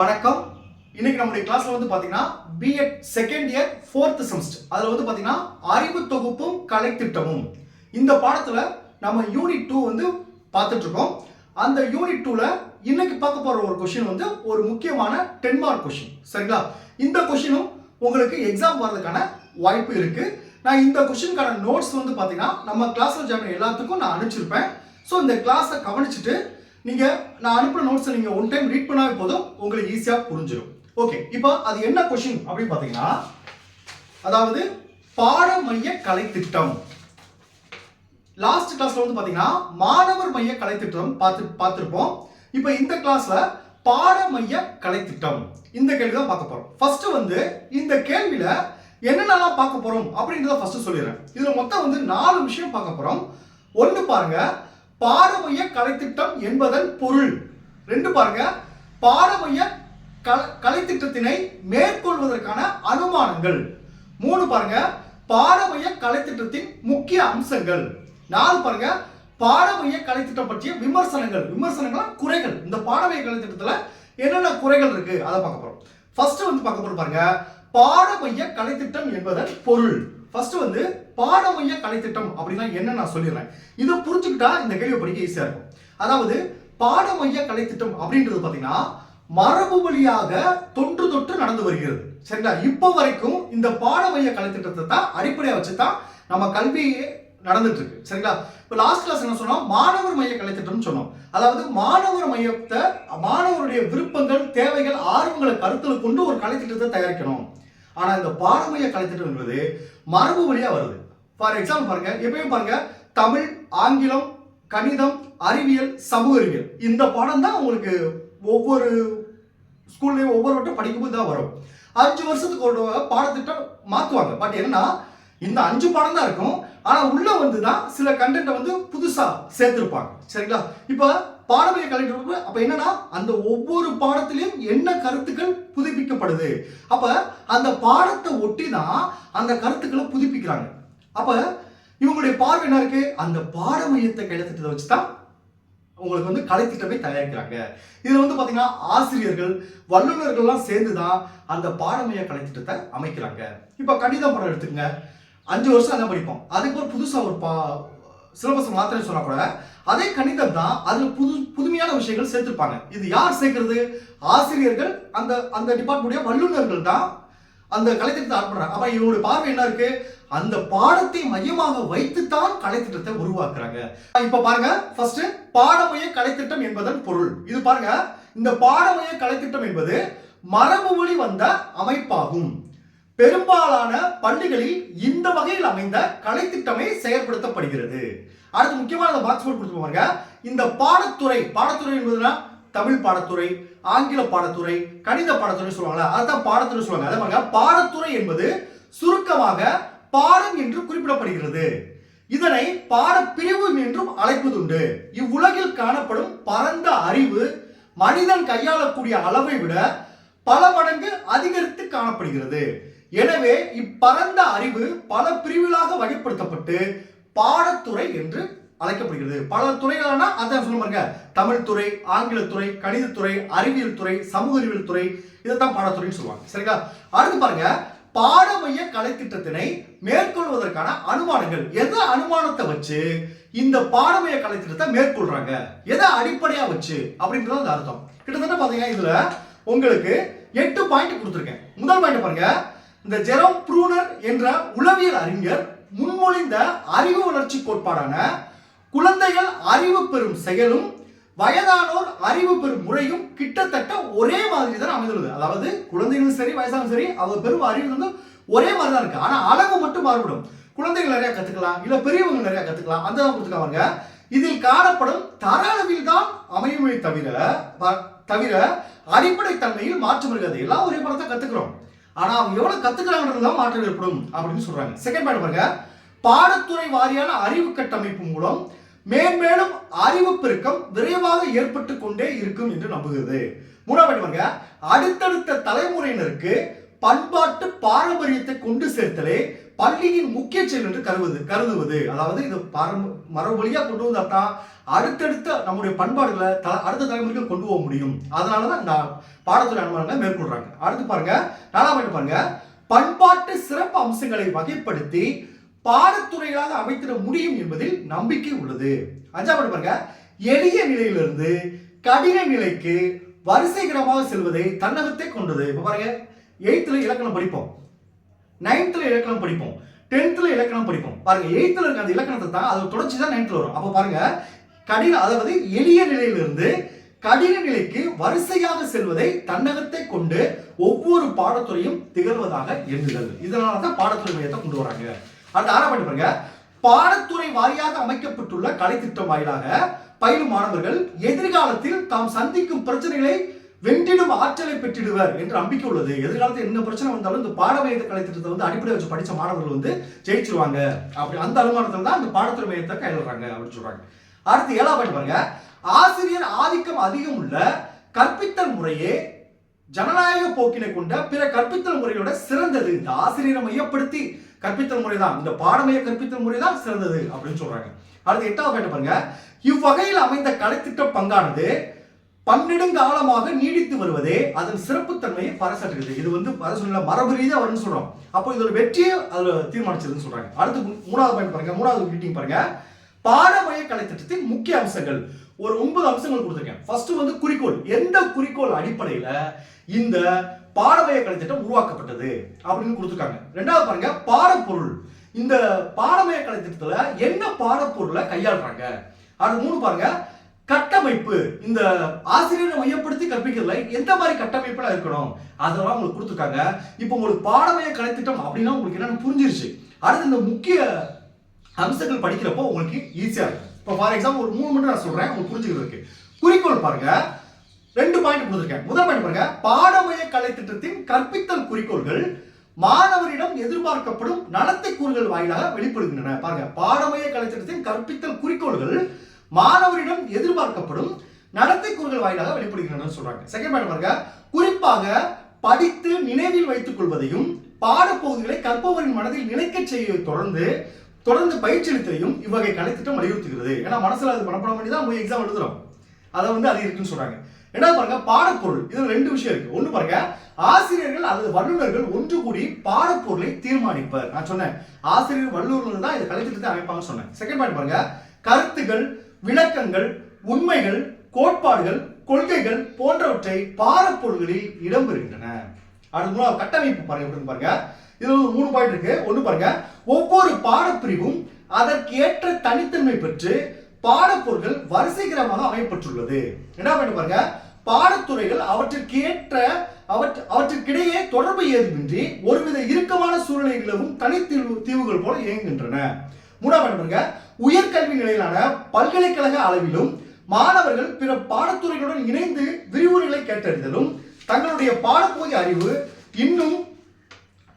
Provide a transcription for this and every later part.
வணக்கம். இன்னைக்கு நம்முடைய கிளாஸ்ல வந்து பாத்தீங்கன்னா B Ed second year fourth semester அதுல வந்து பாத்தீங்கன்னா அறிவு தொகுப்பும் கலை திட்டமும். இந்த பாடத்துல நம்ம யூனிட் டூ வந்து பார்த்துட்டு இருக்கோம் அந்த யூனிட் டூல இன்னைக்கு பார்க்க போற ஒரு கொஷின் வந்து ஒரு முக்கியமான டென் மார்க் கொஷின் சரிங்களா? இந்த கொஷினும் உங்களுக்கு எக்ஸாம் வர்றதுக்கான வாய்ப்பு இருக்கு. நான் இந்த கொஸ்டினுக்கான நோட்ஸ் வந்து பாத்தீங்கன்னா நம்ம கிளாஸ்ல ஜாயின் எல்லாத்துக்கும் நான் அனுப்பிச்சிருப்பேன். ஸோ இந்த கிளாஸை கவனிச்சுட்டு நீங்கள் நான் அனுப்புகிற நோட்ஸை நீங்கள் ஒன் டைம் ரீட் பண்ணாவே போதும் உங்களுக்கு ஈஸியாக புரிஞ்சிடும் ஓகே இப்போ அது என்ன கொஷின் அப்படின்னு பார்த்தீங்கன்னா அதாவது பாட மைய கலை திட்டம் லாஸ்ட் கிளாஸ்ல வந்து பார்த்தீங்கன்னா மாணவர் மைய கலை திட்டம் பார்த்து பார்த்துருப்போம். இப்போ இந்த கிளாஸ்ல பாட மைய கலை திட்டம் இந்த கேள்வி தான் பார்க்க போறோம். ஃபர்ஸ்ட் வந்து இந்த கேள்வியில என்னென்னலாம் பார்க்க போறோம் அப்படின்றத ஃபர்ஸ்ட் சொல்லிடுறேன். இதுல மொத்தம் வந்து நாலு விஷயம் பார்க்க போறோம். ஒன்று பாருங்க பாடமைய கலைத்திட்டம் என்பதன் பொருள். ரெண்டு பாருங்க. பாடமைய கலைத்திட்டத்தினை மேற்கொள்வதற்கான அனுமானங்கள். மூணு பாருங்க. பாரம்பரிய கலைத்திட்டத்தின் முக்கிய அம்சங்கள். நாலு பாருங்க. பாடமைய கலைத்திட்டம் பற்றிய விமர்சனங்கள். விமர்சனங்கள் குறைகள். இந்த பாடமைய கலைத்திட்டத்தில் என்னென்ன குறைகள் இருக்கு? அதை பார்க்க போறோம். ஃபர்ஸ்ட் வந்து பார்க்க போறோம் பாருங்க. பாடமைய கலைத்திட்டம் என்பதன் பொருள். ஃபர்ஸ்ட் வந்து பாடமைய கலைத்திட்டம் அப்படின்னா என்ன நான் சொல்லிடுறேன். இதை புரிஞ்சுக்கிட்டா இந்த கேள்வி படிக்க ஈஸியா இருக்கும். அதாவது பாடமைய கலைத்திட்டம் அப்படின்றது பாத்தீங்கன்னா மரபு வழியாக தொன்று தொற்று நடந்து வருகிறது. சரிங்களா? இப்போ வரைக்கும் இந்த பாடமைய கலைத்திட்டத்தை தான் அடிப்படையா வச்சு தான் நம்ம கல்வியே நடந்துட்டு இருக்கு. சரிங்களா? இப்போ லாஸ்ட் கிளாஸ் என்ன சொன்னோம்? மாணவர் மைய கலைத்திட்டம்னு சொன்னோம். அதாவது மாணவர் மையத்தை மாணவருடைய விருப்பங்கள் தேவைகள் ஆர்வங்களை கருத்தில் கொண்டு ஒரு கலைத்திட்டத்தை தயாரிக்கணும். ஆனால் இந்த பாரம்பரிய கலைத்திட்டம் என்பது மரபு வழியாக வருது. ஃபார் எக்ஸாம்பிள் பாருங்க எப்பயும் பாருங்க தமிழ் ஆங்கிலம் கணிதம் அறிவியல் சமூக அறிவியல். இந்த பாடம் தான் உங்களுக்கு ஒவ்வொரு ஸ்கூல்லையும் ஒவ்வொரு வட்டம் படிக்கும்போது தான் வரும். அஞ்சு வருஷத்துக்கு ஒரு பாடத்திட்டம் மாற்றுவாங்க பட் என்னன்னா இந்த அஞ்சு பாடம் தான் இருக்கும். ஆனால் உள்ள வந்து தான் சில கண்டென்ட்டை வந்து புதுசாக சேர்த்துருப்பாங்க. சரிங்களா? இப்போ பாடமையை கலெக்டர் அப்போ என்னன்னா அந்த ஒவ்வொரு பாடத்திலையும் என்ன கருத்துக்கள் புதுப்பிக்கப்படுது? அப்போ அந்த பாடத்தை ஒட்டி தான் அந்த கருத்துக்களை புதுப்பிக்கிறாங்க. அப்போ இவங்களுடைய பார்வை என்ன இருக்கு? அந்த பாடமையத்தை கையெழுத்திட்டதை வச்சு தான் உங்களுக்கு வந்து கலைத்திட்டமே தயாரிக்கிறாங்க. இதில் வந்து பார்த்தீங்கன்னா ஆசிரியர்கள் வல்லுநர்கள்லாம் சேர்ந்து தான் அந்த பாடமைய கலைத்திட்டத்தை அமைக்கிறாங்க. இப்போ கணிதம் படம் எடுத்துக்கங்க. அஞ்சு வருஷம் அதான் படிப்போம். அதுக்கு ஒரு புதுசாக ஒரு பா சிலபஸ் மாத்திரை சொன்னா கூட அதே கணிதம் தான் அதுல புது புதுமையான விஷயங்கள் சேர்த்திருப்பாங்க. இது யார் சேர்க்கிறது? ஆசிரியர்கள் அந்த அந்த டிபார்ட்மெண்ட் வல்லுநர்கள் தான் அந்த கலைத்திட்டத்தை ஆட்படுறாங்க அப்ப இவருடைய பார்வை என்ன இருக்கு? அந்த பாடத்தை மையமாக வைத்துத்தான் கலைத்திட்டத்தை உருவாக்குறாங்க. இப்ப பாருங்க ஃபர்ஸ்ட் பாடமைய கலைத்திட்டம் என்பதன் பொருள். இது பாருங்க இந்த பாடமைய கலைத்திட்டம் என்பது மரபு வழி வந்த அமைப்பாகும். பெரும்பாலான பள்ளிகளில் இந்த வகையில் அமைந்த கலைத்திட்டமே செயல்படுத்தப்படுகிறது. அடுத்து முக்கியமான பாக்ஸ் போர்ட் கொடுத்து பாருங்க இந்த பாடத்துறை பாடத்துறை என்பதுனா தமிழ் பாடத்துறை ஆங்கில பாடத்துறை கணித பாடத்துறை சொல்லுவாங்களா அதான் பாடத்துறை சொல்லுவாங்க. அதே மாதிரி பாடத்துறை என்பது சுருக்கமாக பாடம் என்று குறிப்பிடப்படுகிறது. இதனை பாடப்பிரிவு என்றும் அழைப்பதுண்டு. இவ்வுலகில் காணப்படும் பரந்த அறிவு மனிதன் கையாளக்கூடிய அளவை விட பல மடங்கு அதிகரித்து காணப்படுகிறது. எனவே இப்பரந்த அறிவு பல பிரிவுகளாக வகைப்படுத்தப்பட்டு பாடத்துறை என்று அழைக்கப்படுகிறது. பல துறைகளான அதான் சொல்ல பாருங்க தமிழ் துறை ஆங்கிலத்துறை கணிதத்துறை அறிவியல் துறை சமூக அறிவியல் துறை இதைத்தான் பாடத்துறைன்னு சொல்லுவாங்க. சரிங்களா? அடுத்து பாருங்க பாடமைய கலைத்திட்டத்தினை மேற்கொள்வதற்கான அனுமானங்கள். எதை அனுமானத்தை வச்சு இந்த பாடமைய கலைத்திட்டத்தை மேற்கொள்றாங்க? எதை அடிப்படையா வச்சு? அப்படின்றது அந்த அர்த்தம். கிட்டத்தட்ட பாத்தீங்கன்னா இதுல உங்களுக்கு எட்டு பாயிண்ட் கொடுத்துருக்கேன். முதல் பாயிண்ட் பாருங்க இந்த ஜெரோம் ப்ரூனர் என்ற உளவியல் அறிஞர் முன்மொழிந்த அறிவு வளர்ச்சி கோட்பாடான குழந்தைகள் அறிவு பெறும் செயலும் வயதானோர் அறிவு பெறும் முறையும் கிட்டத்தட்ட ஒரே மாதிரி தான் அமைந்துள்ளது. அதாவது குழந்தைகளும் சரி வயசானும் சரி அவர் பெறும் அறிவு வந்து ஒரே மாதிரி தான் இருக்கு. ஆனா அளவு மட்டும் மாறுபடும் குழந்தைகள் நிறைய கத்துக்கலாம் இல்ல பெரியவங்க நிறைய கத்துக்கலாம். அந்த தான் கொடுத்துருக்காங்க இதில் காணப்படும் தர அளவில் தான் அமையுமே தவிர தவிர அடிப்படை தன்மையில் மாற்றம் இருக்காது. எல்லாம் ஒரே படத்தை கத்துக்கிறோம். ஆனா அவங்க எவ்வளவு கத்துக்கிறாங்கன்றது தான் மாற்றம் ஏற்படும் அப்படின்னு சொல்றாங்க. செகண்ட் பாயிண்ட் பாருங்க. பாடத்துறை வாரியான அறிவு கட்டமைப்பு மூலம் மேன்மேலும் அறிவு பெருக்கம் விரைவாக ஏற்பட்டு கொண்டே இருக்கும் என்று நம்புகிறது. மூணாவது பாருங்க. அடுத்தடுத்த தலைமுறையினருக்கு பண்பாட்டு பாரம்பரியத்தை கொண்டு சேர்த்தலே பள்ளியின் முக்கிய செயல் என்று கருவது கருதுவது. அதாவது இது பாரம்ப மரபொழியாக கொண்டு வந்தாதான் அடுத்தடுத்த நம்முடைய பண்பாடுகளை த அடுத்த தலைமுறைக்கு கொண்டு போக முடியும். அதனால தான் நான் பாடத்துறை அனுமானங்களை மேற்கொள்றாங்க. அடுத்து பாருங்க நாலாம் பாயிண்ட் பாருங்க. பண்பாட்டு சிறப்பு அம்சங்களை வகைப்படுத்தி பாடத்துறைகளாக அமைத்திட முடியும் என்பதில் நம்பிக்கை உள்ளது. அஞ்சாம் பாயிண்ட் பாருங்க. எளிய நிலையிலிருந்து கடின நிலைக்கு வரிசைகரமாக செல்வதை தன்னகத்தை கொண்டது. இப்போ பாருங்க எயித்துல இலக்கணம் படிப்போம். நைன்த்தில் இலக்கணம் படிப்போம். டென்த்தில் இலக்கணம் படிப்போம். பாருங்க எயித்தில் இருக்க அந்த இலக்கணத்தை தான் அது தொடர்ச்சி தான் நைன்த்தில் வரும். அப்போ பாருங்க கடின அதாவது எளிய நிலையிலிருந்து கடின நிலைக்கு வரிசையாக செல்வதை தன்னகத்தை கொண்டு ஒவ்வொரு பாடத்துறையும் திகழ்வதாக எண்ணுதல். இதனால தான் பாடத்துறை மையத்தை கொண்டு வராங்க. அடுத்து ஆறாம் பாருங்க. பாடத்துறை வாரியாக அமைக்கப்பட்டுள்ள கலைத்திட்டம் வாயிலாக பயிலும் மாணவர்கள் எதிர்காலத்தில் தாம் சந்திக்கும் பிரச்சனைகளை வென்றிடும் ஆற்றலை பெற்றிடுவர் என்று நம்பிக்கை உள்ளது. எதிர்காலத்தில் என்ன பிரச்சனை வந்தாலும் இந்த பாடமையத்தை கலைத்திட்டத்தை வந்து அடிப்படை வச்சு படித்த மாணவர்கள் வந்து ஜெயிச்சிருவாங்க. அப்படி அந்த அனுமானத்தில் தான் இந்த பாடத்துறை மையத்தை கையிடுறாங்க அப்படின்னு சொல்றாங்க. அடுத்து ஏழாம் பாயிண்ட் பாருங்க. ஆசிரியர் ஆதிக்கம் அதிகம் உள்ள கற்பித்தல் முறையே ஜனநாயக போக்கினை கொண்ட பிற கற்பித்தல் முறையோட சிறந்தது. இந்த ஆசிரியரை மையப்படுத்தி கற்பித்தல் முறை தான் இந்த பாடமைய கற்பித்தல் முறை தான் சிறந்தது அப்படின்னு சொல்றாங்க. அடுத்து எட்டாவது பாயிண்ட் பாருங்க. இவ்வகையில் அமைந்த கலைத்திட்ட பங்கானது பன்னெடுங்காலமாக நீடித்து வருவதே அதன் சிறப்புத்தன்மையை பறைசாற்றுகிறது இது வந்து அரசு மரபு ரீதியாக வரும்னு சொல்கிறோம் அப்போ இதோட வெற்றியை அதில் தீர்மானிச்சதுன்னு சொல்கிறாங்க அடுத்து மூணாவது பாயிண்ட் பாருங்க. மூணாவது மீட்டிங் பாருங்க. பாடமைய கலைத்திட்டத்தின் முக்கிய அம்சங்கள். ஒரு ஒன்பது அம்சங்கள் கொடுத்துருக்கேன். ஃபர்ஸ்ட் வந்து குறிக்கோள். எந்த குறிக்கோள் அடிப்படையில் இந்த பாடமைய கலைத்திட்டம் உருவாக்கப்பட்டது அப்படின்னு கொடுத்துருக்காங்க. ரெண்டாவது பாருங்க பாடப்பொருள். இந்த பாடமைய கலைத்திட்டத்தில் என்ன பாடப்பொருளை கையாளுறாங்க? அது மூணு பாருங்க கட்டமைப்பு. இந்த ஆசிரியரை மையப்படுத்தி கற்பிக்கிறதுல எந்த மாதிரி கட்டமைப்புல இருக்கணும்? அதெல்லாம் உங்களுக்கு கொடுத்துருக்காங்க. இப்போ உங்களுக்கு பாடமைய கலைத்திட்டம் அப்படின்னா உங்களுக்கு என்னன்னு புரிஞ்சிருச்சு. அடுத்து இந்த முக்கிய அம்சங்கள் படிக்கிறப்போ உங்களுக்கு ஈஸியாக இருக்கும். இப்போ ஃபார் எக்ஸாம்பிள் ஒரு மூணு மட்டும் நான் சொல்றேன். உங்களுக்கு புரிஞ்சுக்கிறதுக்கு. குறிக்கோள் பாருங்க. ரெண்டு பாயிண்ட் கொடுத்துருக்கேன். முதல் பாயிண்ட் பாருங்க. பாடமைய கலைத்திட்டத்தின் கற்பித்தல் குறிக்கோள்கள் மாணவரிடம் எதிர்பார்க்கப்படும் நடத்தை கூறுகள் வாயிலாக வெளிப்படுகின்றன. பாருங்க. பாடமைய கலைத்திட்டத்தின் கற்பித்தல் குறிக்கோள்கள் மாணவரிடம் எதிர்பார்க்கப்படும் நடத்தை கூறுகள் வாயிலாக வெளிப்படுகின்றன சொல்றாங்க. செகண்ட் பாயிண்ட் பாருங்க. குறிப்பாக படித்து நினைவில் வைத்துக் கொள்வதையும் பாடப்பகுதிகளை கற்பவரின் மனதில் நினைக்க செய்ய தொடர்ந்து தொடர்ந்து பயிற்சி அளித்ததையும் இவ்வகை கலைத்திட்டம் வலியுறுத்துகிறது. ஏன்னா மனசுல அது மனப்படம் பண்ணி தான் போய் எக்ஸாம் எழுதுறோம். அதை வந்து அது இருக்குன்னு சொல்றாங்க. ரெண்டாவது பாருங்க பாடப்பொருள். இது ரெண்டு விஷயம் இருக்கு. ஒண்ணு பாருங்க ஆசிரியர்கள் அல்லது வல்லுநர்கள் ஒன்று கூடி பாடப்பொருளை தீர்மானிப்பர். நான் சொன்னேன் ஆசிரியர் வல்லுநர்கள் தான் இதை கலைத்திட்டத்தை அமைப்பாங்கன்னு சொன்னேன். செகண்ட் பாயிண்ட் பாருங்க கருத்துகள் விளக்கங்கள் உண்மைகள் கோட்பாடுகள் கொள்கைகள் போன்றவற்றை பாடப்பொருள்களில் இடம்பெறுகின்றன. அடுத்து மூணாவது கட்டமைப்பு பாருங்க பாருங்க. இது ஒரு மூணு பாயிண்ட் இருக்கு. ஒன்று பாருங்க. ஒவ்வொரு பாடப்பிரிவும் அதற்கேற்ற தனித்தன்மை பெற்று பாடப்பொருட்கள் வரிசைகரமாக அமைப்பட்டுள்ளது என்ன பண்ணி பாருங்க. பாடத்துறைகள் அவற்றிற்கு ஏற்ற அவற்று அவற்றுக்கிடையே தொடர்பு ஏதுமின்றி ஒருவித இறுக்கமான சூழ்நிலை நிலவும் தனித்தீவு தீவுகள் போல இயங்குகின்றன. மூணாவது பாருங்க. உயர்கல்வி நிலையிலான பல்கலைக்கழக அளவிலும் மாணவர்கள் பிற பாடத்துறைகளுடன் இணைந்து விரிவுரைகளை கேட்டறிதலும் தங்களுடைய பாடப்பகுதி அறிவு இன்னும்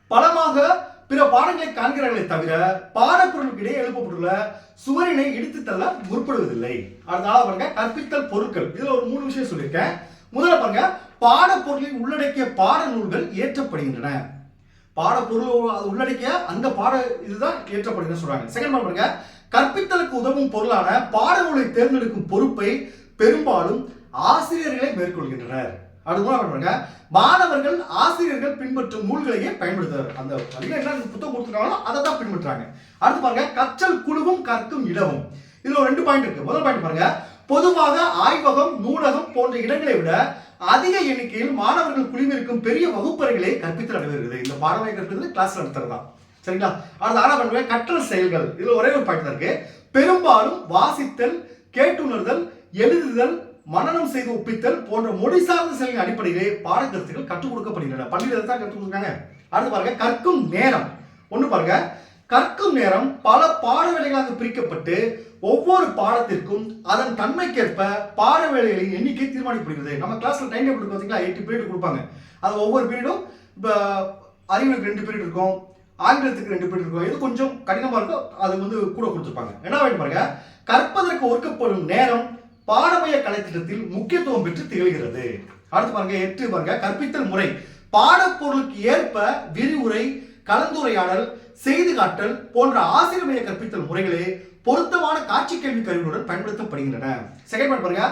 பலமாக பிற பாடங்களை காண்கிறார்களே தவிர பாடப்பொருளுக்கு இடையே எழுப்பப்பட்டுள்ள சுவரினை இடித்து தள்ள முற்படுவதில்லை. அடுத்த பாருங்க. கற்பித்தல் பொருட்கள். இதுல ஒரு மூணு விஷயம் சொல்லியிருக்கேன். முதல்ல பாருங்க. பாடப்பொருளை உள்ளடக்கிய பாட நூல்கள் ஏற்றப்படுகின்றன பாடப்பொருள் அது உள்ளடக்கிய அந்த பாட இதுதான் ஏற்றப்படுதுன்னு சொல்றாங்க. செகண்ட் பாருங்க. கற்பித்தலுக்கு உதவும் பொருளான பாடநூலை தேர்ந்தெடுக்கும் பொறுப்பை பெரும்பாலும் ஆசிரியர்களை மேற்கொள்கின்றனர். அடுத்த பாருங்க. மாணவர்கள் ஆசிரியர்கள் பின்பற்றும் நூல்களையே பயன்படுத்துறாரு அந்த என்ன புத்தகம் கொடுத்துருக்காங்களோ அதை தான் பின்பற்றுறாங்க. அடுத்து பாருங்க. கற்றல் குழுவும் கற்கும் இடமும். இதுல ரெண்டு பாயிண்ட் இருக்கு. முதல் பாயிண்ட் பாருங்க. பொதுவாக ஆய்வகம் நூலகம் போன்ற இடங்களை விட அதிக எண்ணிக்கையில் மாணவர்கள் குழுமிருக்கும் பெரிய வகுப்பறைகளை கற்பித்து நடைபெறுகிறது இந்த பாடமை கற்பித்தல் கிளாஸ் நடத்துறது தான். சரிங்களா? அடுத்து ஆனா பண்ணுவேன் கற்றல் செயல்கள். இதுல ஒரே ஒரு பாயிண்ட் இருக்கு. பெரும்பாலும் வாசித்தல் கேட்டுணர்தல் எழுதுதல் மனநம் செய்து ஒப்பித்தல் போன்ற மொழி சார்ந்த செயலின் அடிப்படையிலே பாடக்கருத்துகள் கற்றுக் கொடுக்கப்படுகின்றன. பள்ளியில் தான் கற்றுக் கொடுக்காங்க அடுத்து பாருங்க கற்கும் நேரம். ஒண்ணு பாருங்க கற்கும் நேரம் பல பாட வேலைகளாக பிரிக்கப்பட்டு ஒவ்வொரு பாடத்திற்கும் அதன் தன்மைக்கேற்ப பாட வேலைகளின் எண்ணிக்கை தீர்மானிக்கப்படுகிறது. நம்ம கிளாஸ்ல டைம் டேபிள் பார்த்தீங்களா? எட்டு பீரியட் கொடுப்பாங்க. அது ஒவ்வொரு பீரியடும் இப்போ அறிவியலுக்கு ரெண்டு பீரியட் இருக்கும் ஆங்கிலத்துக்கு ரெண்டு பீரியட் இருக்கும். இது கொஞ்சம் கடினமாக இருக்கும் அது வந்து கூட கொடுத்துருப்பாங்க. என்ன வேணும் பாருங்க? கற்பதற்கு ஒர்க்கப்படும் நேரம் பாடமைய கலைத்திட்டத்தில் முக்கியத்துவம் பெற்று திகழ்கிறது. அடுத்து பாருங்க எட்டு பாருங்க. கற்பித்தல் முறை. பாடப்பொருளுக்கு ஏற்ப விரிவுரை கலந்துரையாடல் செய்து காட்டல் போன்ற ஆசிரியமய கற்பித்தல் முறைகளே பொருத்தமான காட்சி கேள்வி கருவிகளுடன் பயன்படுத்தப்படுகின்றன. செகண்ட் பாயிண்ட் பாருங்க.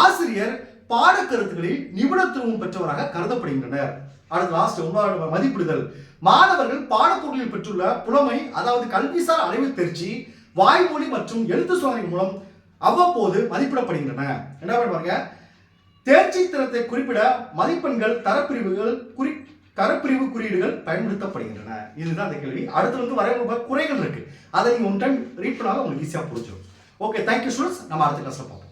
ஆசிரியர் பாடக்கருத்துகளில் நிபுணத்துவம் பெற்றவராக கருதப்படுகின்றனர். அடுத்து லாஸ்ட் ஒன்பதாவது மதிப்பிடுதல். மாணவர்கள் பாடப்பொருளில் பெற்றுள்ள புலமை அதாவது கல்விசார் அறிவு தேர்ச்சி வாய்மொழி மற்றும் எழுத்து சோதனை மூலம் அவ்வப்போது மதிப்பிடப்படுகின்றன. என்ன பாருங்க? தேர்ச்சி திறத்தை குறிப்பிட மதிப்பெண்கள் தரப்பிரிவுகள் குறி கருப்பிரிவு குறியீடுகள் பயன்படுத்தப்படுகின்றன. இதுதான் அந்த கேள்வி. அடுத்து வந்து வரைவு குறைகள் இருக்கு. அதை நீங்க ஒன் டைம் ரீட் பண்ணாலும் உங்களுக்கு ஈஸியாக புரிஞ்சிடும் ஓகே தேங்க்யூ ஸ்டூடெண்ட்ஸ் நம்ம அடுத்த கிளாஸ்ல பார்ப்போம்.